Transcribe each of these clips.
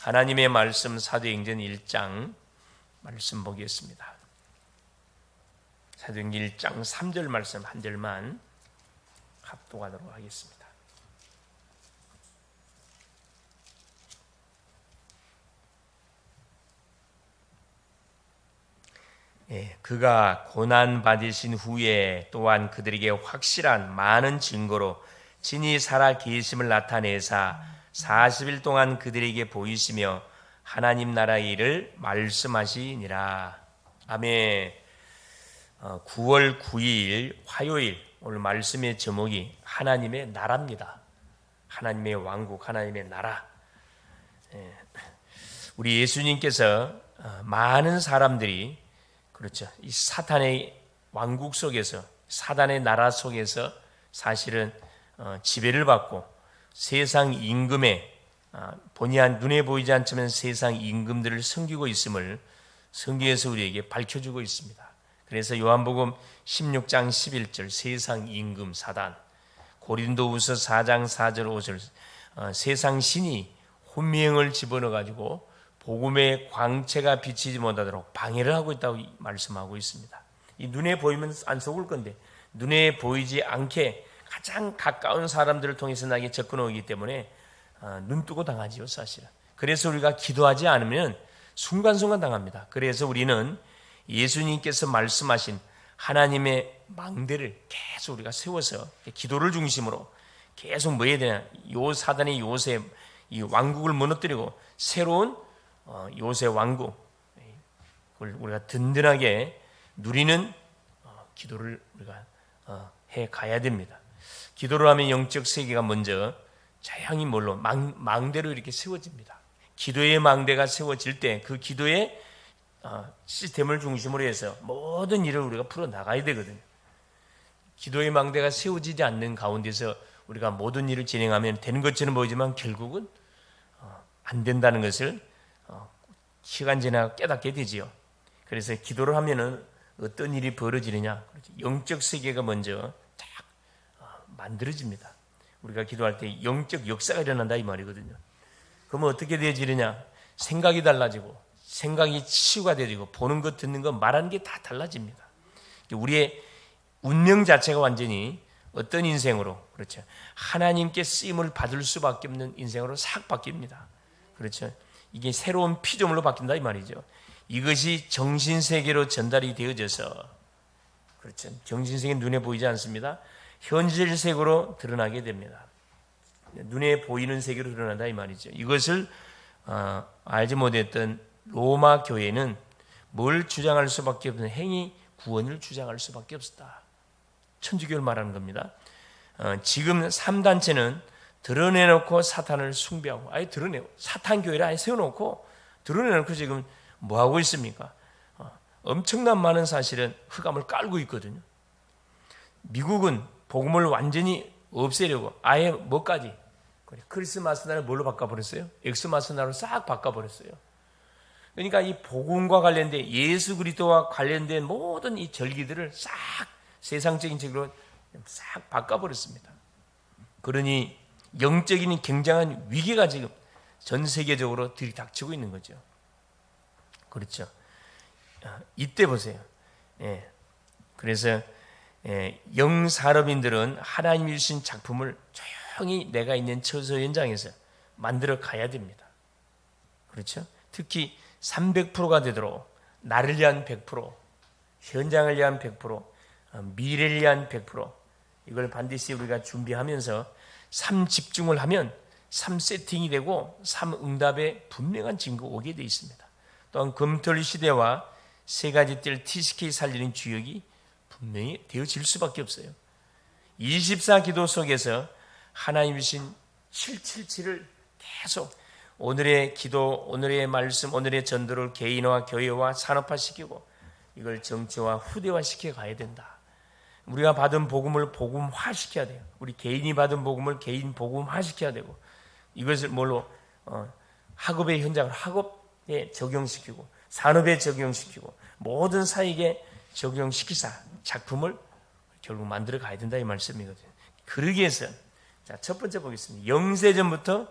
하나님의 말씀 사도행전 1장 말씀 보겠습니다. 사도행전 1장 3절 말씀 한 절만 합독하도록 하겠습니다. 예, 그가 고난 받으신 후에 또한 그들에게 확실한 많은 증거로 진이 살아 계심을 나타내사 40일 동안 그들에게 보이시며 하나님 나라의 일을 말씀하시니라. 아멘. 어, 9월 9일 화요일 오늘 말씀의 제목이 하나님의 나라입니다. 하나님의 왕국, 하나님의 나라. 예. 우리 예수님께서 어, 많은 사람들이 그렇죠. 이 사탄의 왕국 속에서 사단의 나라 속에서 사실은 어, 지배를 받고 세상 임금에 아, 본의 한 눈에 보이지 않지만 세상 임금들을 섬기고 있음을 성경에서 우리에게 밝혀주고 있습니다. 그래서 요한복음 16장 11절 세상 임금 사단 고린도후서 4장 4절 5절 어, 세상 신이 혼미행을 집어넣어 가지고 복음의 광채가 비치지 못하도록 방해를 하고 있다고 말씀하고 있습니다. 이 눈에 보이면 안 속을 건데 눈에 보이지 않게 가장 가까운 사람들을 통해서 나에게 접근 오기 때문에 어, 눈 뜨고 당하지요 사실은. 그래서 우리가 기도하지 않으면 순간순간 당합니다. 그래서 우리는 예수님께서 말씀하신 하나님의 망대를 계속 우리가 세워서 기도를 중심으로 계속 뭐 해야 되냐? 요 사단의 요새 이 왕국을 무너뜨리고 새로운 어, 요새 왕국 그걸 우리가 든든하게 누리는 어, 기도를 우리가 어, 해 가야 됩니다. 기도를 하면 영적 세계가 먼저 자양이 뭘로 망, 망대로 이렇게 세워집니다. 기도의 망대가 세워질 때 그 기도의 시스템을 중심으로 해서 모든 일을 우리가 풀어 나가야 되거든요. 기도의 망대가 세워지지 않는 가운데서 우리가 모든 일을 진행하면 되는 것처럼 보이지만 결국은 안 된다는 것을 시간 지나 깨닫게 되지요. 그래서 기도를 하면은 어떤 일이 벌어지느냐? 영적 세계가 먼저 딱 어, 만들어집니다. 우리가 기도할 때 영적 역사가 일어난다 이 말이거든요. 그러면 어떻게 되어지느냐? 생각이 달라지고 생각이 치유가 되고 보는 것 듣는 것 말하는 게 다 달라집니다. 우리의 운명 자체가 완전히 어떤 인생으로 그렇죠. 하나님께 쓰임을 받을 수밖에 없는 인생으로 싹 바뀝니다. 그렇죠. 이게 새로운 피조물로 바뀐다 이 말이죠. 이것이 정신 세계로 전달이 되어져서 그렇죠. 정신 세계 눈에 보이지 않습니다. 현실 세계로 드러나게 됩니다. 눈에 보이는 세계로 드러난다 이 말이죠. 이것을 어, 알지 못했던 로마 교회는 뭘 주장할 수밖에 없는 행위 구원을 주장할 수밖에 없었다. 천주교를 말하는 겁니다. 어, 지금 3단체는 드러내놓고 사탄을 숭배하고 아예 드러내고 사탄 교회를 아예 세워놓고 드러내놓고 지금 뭐 하고 있습니까? 어, 엄청난 많은 사실은 흑암을 깔고 있거든요. 미국은 복음을 완전히 없애려고 아예 뭐까지 크리스마스 날을 뭘로 바꿔버렸어요? 엑스마스 날로 싹 바꿔버렸어요. 그러니까 이 복음과 관련된 예수 그리스도와 관련된 모든 이 절기들을 싹 세상적인 적으로 싹 바꿔버렸습니다. 그러니 영적인 굉장한 위기가 지금 전 세계적으로 들이닥치고 있는 거죠. 그렇죠. 아, 이때 보세요. 예. 그래서 예, 영 산업인들은 하나님이 주신 작품을 조용히 내가 있는 처소 현장에서 만들어 가야 됩니다. 그렇죠? 특히 300%가 되도록 나를 위한 100%, 현장을 위한 100%, 어, 미래를 위한 100% 이걸 반드시 우리가 준비하면서 삶 집중을 하면 삶 세팅이 되고 삶 응답에 분명한 증거가 오게 되어 있습니다. 또한 금털 시대와 세 가지 뜰 TCK 살리는 주역이 분명히 되어질 수밖에 없어요. 24 기도 속에서 하나님 주신 777을 계속 오늘의 기도, 오늘의 말씀, 오늘의 전도를 개인화, 교회화, 산업화시키고 이걸 정치화, 후대화 시켜 가야 된다. 우리가 받은 복음을 복음화 시켜야 돼요. 우리 개인이 받은 복음을 개인 복음화 시켜야 되고 이것을 뭘로 어, 학업의 현장을 학업에 적용시키고 산업에 적용시키고 모든 사익에 적용시키사 작품을 결국 만들어 가야 된다 이 말씀이거든요. 그러기 위해서 자, 첫 번째 보겠습니다. 영세전부터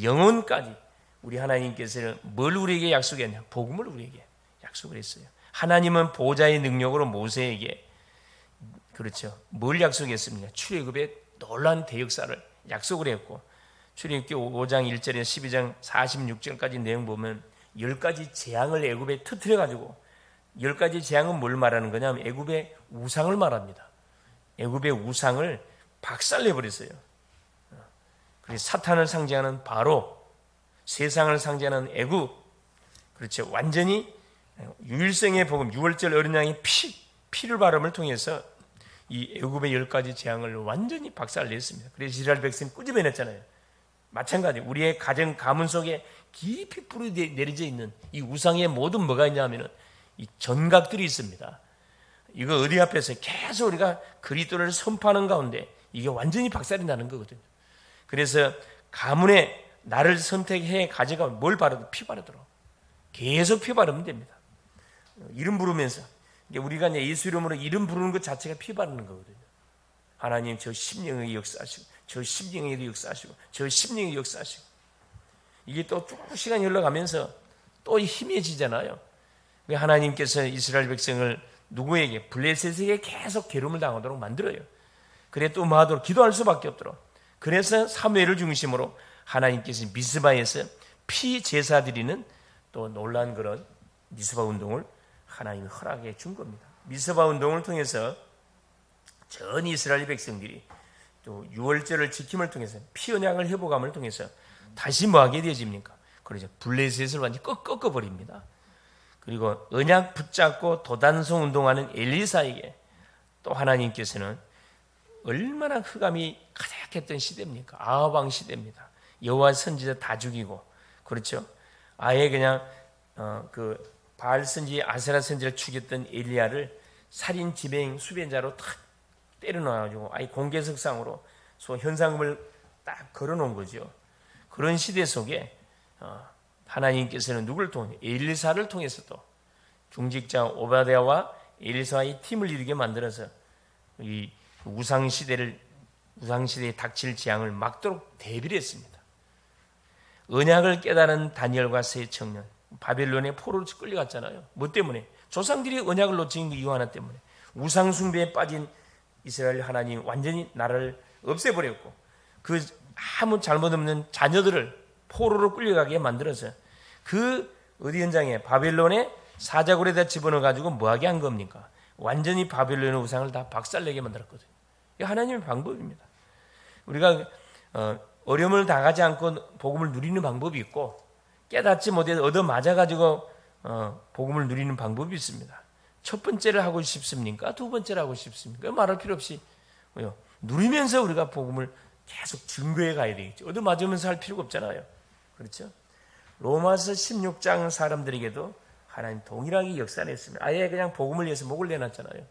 영혼까지 우리 하나님께서는 뭘 우리에게 약속했냐? 복음을 우리에게 약속을 했어요. 하나님은 보좌의 능력으로 모세에게 그렇죠. 뭘 약속했습니까? 출애굽의 놀란 대역사를 약속을 했고 출애굽기 5장 1절에서 12장 46절까지 내용 보면 열 가지 재앙을 애굽에 터뜨려 가지고 열 가지 재앙은 뭘 말하는 거냐면 애굽의 우상을 말합니다. 애굽의 우상을 박살내 버렸어요. 그래서 사탄을 상징하는 바로 세상을 상징하는 애굽 그렇죠. 완전히 유일성의 복음 6월절 어린 양의 피 피를 바름을 통해서 이 애굽의 열 가지 재앙을 완전히 박살냈습니다. 그래서 이스라엘 백성 꾸집어냈잖아요. 마찬가지 우리의 가정 가문 속에 깊이 뿌리 내려져 있는 이 우상의 모든 뭐가 있냐면은 이 전각들이 있습니다. 이거 어디 앞에서 계속 우리가 그리스도를 선포하는 가운데 이게 완전히 박살이 나는 거거든요. 그래서 가문에 나를 선택해 가져가 뭘 바르도 피 바르도록 계속 피 바르면 됩니다. 이름 부르면서 우리가 예수 이름으로 이름 부르는 것 자체가 피 바르는 거거든요. 하나님 저 심령의 역사하시고 저 심령에도 역사하시고 저 심령의 역사하시고 이게 또 쭉 시간이 흘러가면서 또 힘해지잖아요. 하나님께서 이스라엘 백성을 누구에게 블레셋에게 계속 괴로움을 당하도록 만들어요. 그래 또 뭐하도록 기도할 수밖에 없도록. 그래서 사무엘을 중심으로 하나님께서 미스바에서 피 제사 드리는 또 놀란 그런 미스바 운동을 하나님 허락해 준 겁니다. 미스바 운동을 통해서 전 이스라엘 백성들이 또 유월절을 지킴을 통해서 피 언약을 회복함을 통해서 다시 뭐 하게 되어집니까? 그러죠. 블레셋을 완전히 꺾어 버립니다. 그리고 언약 붙잡고 도단성 운동하는 엘리사에게 또 하나님께서는 얼마나 흑암이 가득했던 시대입니까? 아합왕 시대입니다. 여호와 선지자 다 죽이고 그렇죠. 아예 그냥 어, 그 바알 선지 아세라 선지를 죽였던 엘리야를 살인 지배행 수배자로 탁 때려 넣어가지고 아예 공개석상으로 소 현상금을 딱 걸어놓은 거죠. 그런 시대 속에 어, 하나님께서는 누굴 통해 엘리사를 통해서 또 중직자 오바데아와 엘리사의 팀을 이루게 만들어서 이 우상 시대를 우상 시대에 닥칠 재앙을 막도록 대비를 했습니다. 언약을 깨달은 다니엘과 세 청년 바벨론의 포로로 끌려갔잖아요. 뭐 때문에? 조상들이 언약을 놓친 이유 하나 때문에 우상 숭배에 빠진 이스라엘 하나님 완전히 나라를 없애버렸고 그 아무 잘못 없는 자녀들을 포로로 끌려가게 만들어서 그 어디 현장에 바벨론의 사자굴에다 집어넣어 가지고 뭐하게 한 겁니까? 완전히 바벨론의 우상을 다 박살내게 만들었거든요. 이 하나님의 방법입니다. 우리가 어, 어려움을 당하지 않고 복음을 누리는 방법이 있고 깨닫지 못해 얻어 맞아 가지고 어, 복음을 누리는 방법이 있습니다. 첫 번째를 하고 싶습니까? 두 번째를 하고 싶습니까? 말할 필요 없이? 누리면서 우리가 복음을 계속 증거해 가야 되겠죠. 얻어 맞으면서 할 필요가 없잖아요. 그렇죠? 로마서 16장 사람들에게도 하나님 동일하게 역사를 했습니다. 아예 그냥 복음을 위해서 목을 내놨잖아요.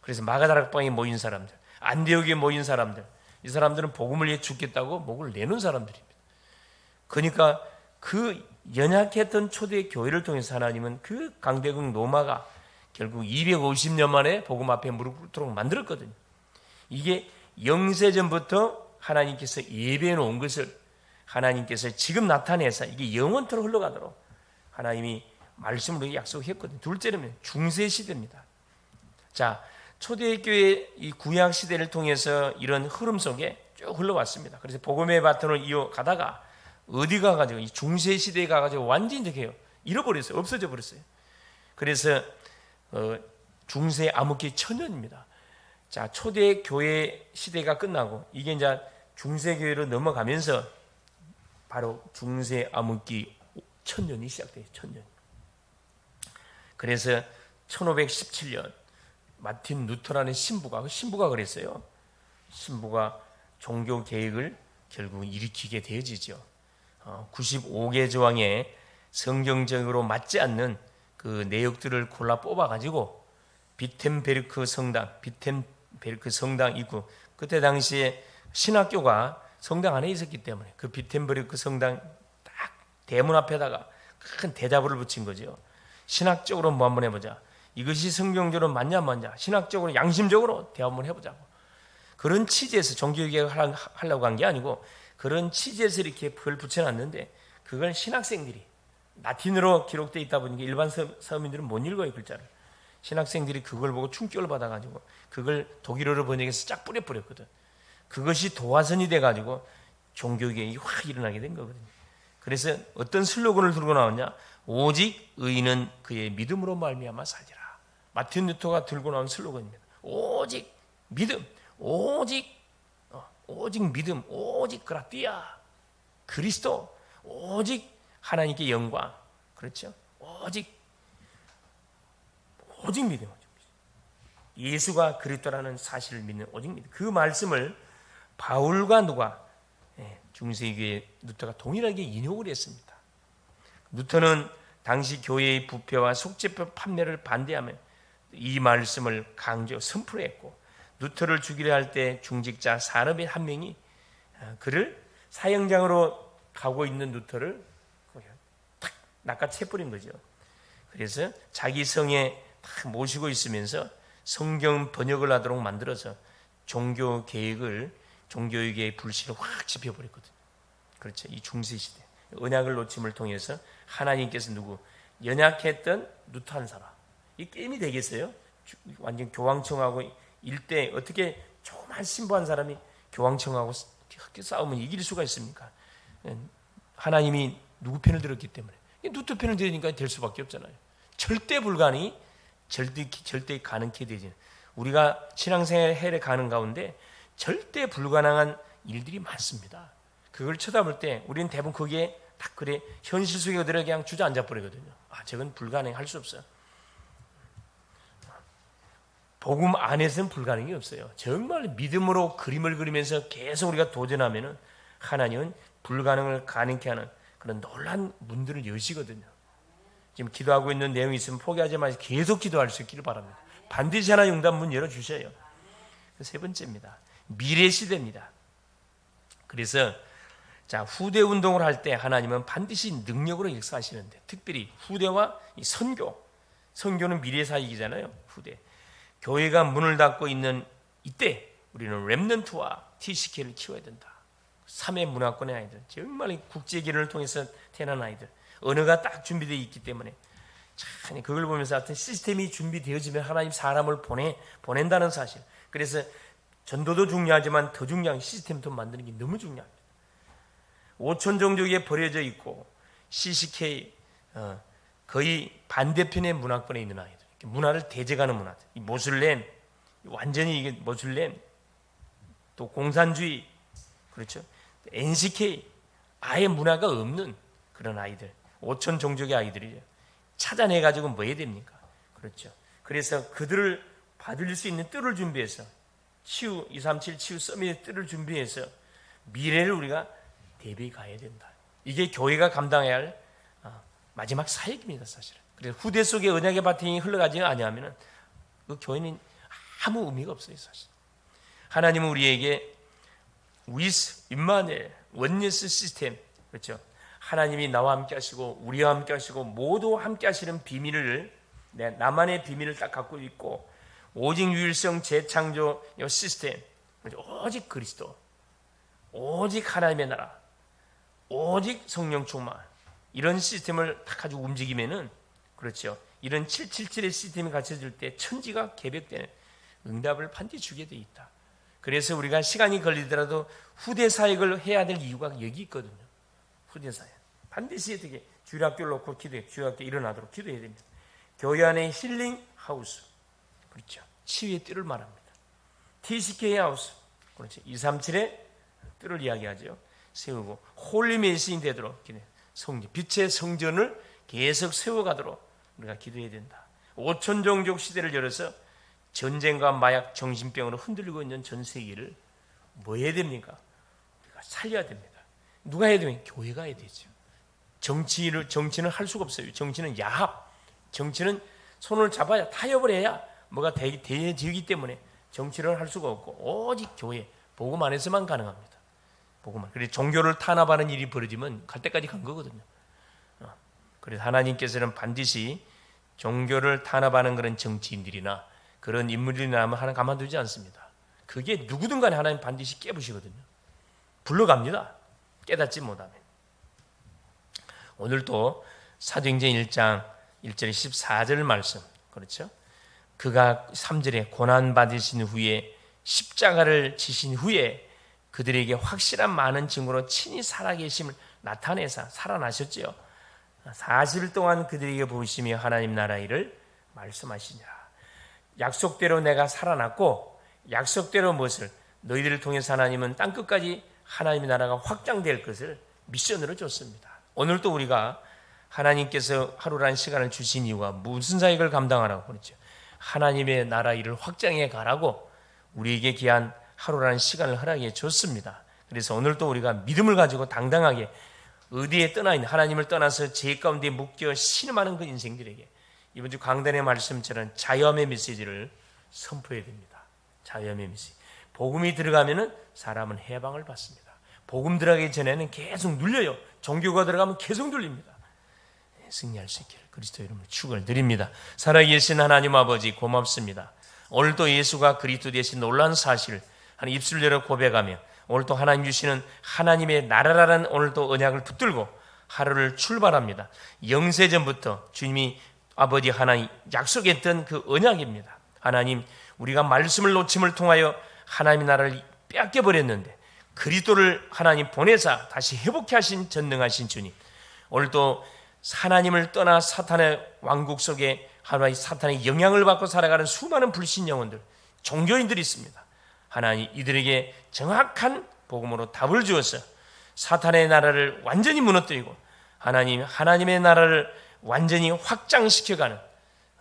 그래서 마가다락방에 모인 사람들, 안디옥에 모인 사람들, 이 사람들은 복음을 위해 죽겠다고 목을 내놓은 사람들입니다. 그러니까 그 연약했던 초대 교회를 통해서 하나님은 그 강대국 로마가 결국 250년 만에 복음 앞에 무릎 꿇도록 만들었거든요. 이게 영세전부터 하나님께서 예배해 놓은 것을 하나님께서 지금 나타내서 이게 영원토록 흘러가도록 하나님이 말씀으로 약속했거든요. 둘째는 중세 시대입니다. 자, 초대교회 이 구약 시대를 통해서 이런 흐름 속에 쭉 흘러왔습니다. 그래서 복음의 바톤을 이어가다가 어디 가가지고 이 중세 시대에 가가지고 완전히 해요. 잃어버렸어요. 없어져 버렸어요. 그래서 어, 중세 암흑기 천년입니다. 자, 초대 교회 시대가 끝나고 이게 이제 중세 교회로 넘어가면서 바로 중세 암흑기 천년이 시작돼요. 천년. 그래서 1517년 마틴 루터라는 신부가 그 신부가 그랬어요. 신부가 종교 계획을 결국 일으키게 되어지죠. 95개 어, 조항에 성경적으로 맞지 않는 그 내역들을 골라 뽑아 가지고 비텐베르크 성당, 비텐베르크 성당 있고 그때 당시에 신학교가 성당 안에 있었기 때문에 그 비텐베르크 성당 딱 대문 앞에다가 큰 대자보를 붙인 거죠. 신학적으로 뭐 한번 해보자. 이것이 성경적으로 맞냐 맞냐. 신학적으로 양심적으로 대화 한번 해보자고. 그런 취지에서 종교개혁을 하려고 한 게 아니고 그런 취지에서 이렇게 불 붙여놨는데 그걸 신학생들이 라틴어로 기록되어 있다 보니까 일반 서- 서민들은 못 읽어요 글자를. 신학생들이 그걸 보고 충격을 받아가지고 그걸 독일어로 번역해서 쫙 뿌려버렸거든. 그것이 도화선이 돼가지고 종교개혁이 확 일어나게 된 거거든요. 그래서 어떤 슬로건을 들고 나왔냐? 오직 의인은 그의 믿음으로 말미암아 살리라. 마틴 루터가 들고 나온 슬로건입니다. 오직 믿음, 오직 어, 오직 믿음, 오직 그라띠아, 그리스도, 오직 하나님께 영광, 그렇죠? 오직 오직 믿음, 오직 믿음. 예수가 그리스도라는 사실을 믿는 오직 믿음. 그 말씀을 바울과 누가 예, 중세교회 루터가 동일하게 인용을 했습니다. 루터는 당시 교회의 부패와 속죄표 판매를 반대하며 이 말씀을 강조 선포했고 루터를 죽이려 할 때 중직자 산업의 한 명이 아, 그를 사형장으로 가고 있는 루터를 탁 낚아채버린 거죠. 그래서 자기 성에 탁 모시고 있으면서 성경 번역을 하도록 만들어서 종교 계획을 종교육의 불씨를 확 지펴버렸거든요. 그렇죠. 이 중세 시대 언약을 놓침을 통해서 하나님께서 누구 연약했던 한 사람 이 게임이 되겠어요? 주- 완전 교황청하고 일대 어떻게 조그만 신부한 사람이 교황청하고 싸우면 이길 수가 있습니까? 예, 하나님이 누구 편을 들었기 때문에 이 루터 편을 들으니까 될 수밖에 없잖아요. 절대 불가능이 절대 절대 가능케 되지. 우리가 신앙생활 해를 가는 가운데 절대 불가능한 일들이 많습니다. 그걸 쳐다볼 때 우리는 대부분 거기에 딱 그래 현실 속에 그대로 그냥 주저앉아 버리거든요. 아, 저건 불가능할 수 없어요. 복음 안에서는 불가능이 없어요. 정말 믿음으로 그림을 그리면서 계속 우리가 도전하면은 하나님은 불가능을 가능케 하는 그런 놀란 문들을 여시거든요. 지금 기도하고 있는 내용이 있으면 포기하지 마시고 계속 기도할 수 있기를 바랍니다. 반드시 하나 용담 문 열어 주셔요. 세 번째입니다. 미래 시대입니다. 그래서 자 후대 운동을 할 때 하나님은 반드시 능력으로 역사하시는데 특별히 후대와 이 선교 선교는 미래 사역이잖아요. 후대 교회가 문을 닫고 있는 이때 우리는 렘넌트와 TCK를 키워야 된다. 3회 문화권의 아이들 정말 국제 기련을 통해서 태어난 아이들 언어가 딱 준비되어 있기 때문에 참 그걸 보면서 하여튼 시스템이 준비되어지면 하나님 사람을 보내 보낸다는 사실. 그래서 전도도 중요하지만 더 중요한 시스템도 만드는 게 너무 중요합니다. 5천 종족에 버려져 있고 CCK 어, 거의 반대편의 문화권에 있는 아이들, 문화를 대적하는 문화들, 이 모슬렘 완전히 이게 모슬렘 또 공산주의 그렇죠 NCK 아예 문화가 없는 그런 아이들 5천 종족의 아이들이죠. 찾아내 가지고 뭐 해야 됩니까? 그렇죠. 그래서 그들을 받을 수 있는 뜰을 준비해서 치유 237 치유 서밋의 뜰을 준비해서 미래를 우리가 대비 가야 된다. 이게 교회가 감당해야 할 어, 마지막 사역입니다, 사실은. 그래서 후대 속에 언약의 바탕이 흘러가지 아니하면은 그 교회는 아무 의미가 없어요, 사실. 하나님은 우리에게 위스, 임마넬, 원네스 시스템 그렇죠. 하나님이 나와 함께 하시고 우리와 함께 하시고 모두 함께 하시는 비밀을 네, 나만의 비밀을 딱 갖고 있고 오직 유일성 재창조 요 시스템? 오직 그리스도 오직 하나님의 나라 오직 성령 충만 이런 시스템을 딱 가지고 움직이면은 그렇죠. 이런 777의 시스템이 갖춰질 때 천지가 개벽되는 응답을 반드시 주게 돼 있다. 그래서 우리가 시간이 걸리더라도 후대 사역을 해야 될 이유가 여기 있거든요. 후대 사역. 반드시 어떻게 주일학교를 놓고 기도해. 주일학교 일어나도록 기도해야 됩니다. 교회 안에 힐링 하우스. 그렇죠. 치유의 뜰을 말합니다. TCK 하우스. 그렇죠. 237의 뜰을 이야기하죠. 세우고 홀리 메시인 되도록. 성전, 빛의 성전을 계속 세워가도록 우리가 기도해야 된다. 5천 종족 시대를 열어서 전쟁과 마약, 정신병으로 흔들리고 있는 전 세계를 뭐 해야 됩니까? 우리가 살려야 됩니다. 누가 해야 되면 교회가 해야 되죠. 정치를 정치는 할 수가 없어요. 정치는 야합. 정치는 손을 잡아야 타협을 해야 뭐가 되, 되어지기 때문에 정치를 할 수가 없고 오직 교회 복음 안에서만 가능합니다. 복음만. 그래서 종교를 탄압하는 일이 벌어지면 갈 때까지 간 거거든요. 어. 그래서 하나님께서는 반드시 종교를 탄압하는 그런 정치인들이나 그런 인물들이 나면 하나 가만두지 않습니다. 그게 누구든 간에 하나님 반드시 깨부시거든요. 불러갑니다. 깨닫지 못하면. 오늘도 사도행전 1장 1절 14절 말씀 그렇죠? 그가 3절에 고난 받으신 후에 십자가를 지신 후에 그들에게 확실한 많은 증거로 친히 살아계심을 나타내사 살아나셨지요. 40일 동안 그들에게 보시며 하나님 나라 일을 말씀하시니라. 약속대로 내가 살아났고 약속대로 무엇을 너희들을 통해서 하나님은 땅 끝까지 하나님의 나라가 확장될 것을 미션으로 줬습니다. 오늘도 우리가 하나님께서 하루란 시간을 주신 이유가 무슨 사역을 감당하라고 그랬죠. 하나님의 나라 일을 확장해 가라고 우리에게 귀한 하루라는 시간을 허락해 줬습니다. 그래서 오늘도 우리가 믿음을 가지고 당당하게 어디에 떠나 있는 하나님을 떠나서 죄 가운데 묶여 신음하는 그 인생들에게 이번 주 강단의 말씀처럼 자염의 메시지를 선포해야 됩니다. 자염의 메시지. 복음이 들어가면은 사람은 해방을 받습니다. 복음 들어가기 전에는 계속 눌려요. 종교가 들어가면 계속 눌립니다. 네, 승리할 수 있기를 그리스도 이름으로 축을 드립니다. 살아계신 하나님 아버지 고맙습니다. 오늘도 예수가 그리스도 되신 놀라운 사실을 한 입술 열어 고백하며 오늘도 하나님 주시는 하나님의 나라라는 오늘도 언약을 붙들고 하루를 출발합니다. 영세 전부터 주님이 아버지 하나님 약속했던 그 언약입니다. 하나님 우리가 말씀을 놓침을 통하여 하나님의 나라를 빼앗겨 버렸는데 그리스도를 하나님 보내사 다시 회복해 하신 전능하신 주님. 오늘도 하나님을 떠나 사탄의 왕국 속에 하나의 사탄의 영향을 받고 살아가는 수많은 불신 영혼들, 종교인들이 있습니다. 하나님 이들에게 정확한 복음으로 답을 주어서 사탄의 나라를 완전히 무너뜨리고 하나님 하나님의 나라를 완전히 확장시켜가는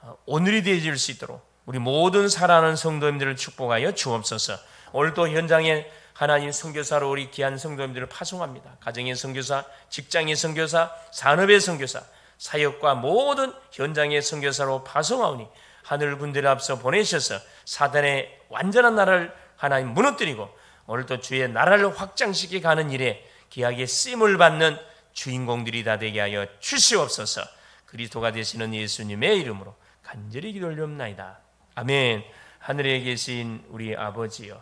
어, 오늘이 되어질 수 있도록 우리 모든 사랑하는 성도님들을 축복하여 주옵소서. 오늘도 현장에 하나님 선교사로 우리 귀한 성도님들을 파송합니다. 가정의 선교사, 직장의 선교사, 산업의 선교사, 사역과 모든 현장의 선교사로 파송하오니 하늘 군대를 앞서 보내셔서 사단의 완전한 나라를 하나님 무너뜨리고 오늘도 주의 나라를 확장시켜 가는 일에 귀하게 쓰임을 받는 주인공들이 다 되게 하여 주시옵소서. 그리스도가 되시는 예수님의 이름으로 간절히 기도올리옵나이다. 아멘. 하늘에 계신 우리 아버지여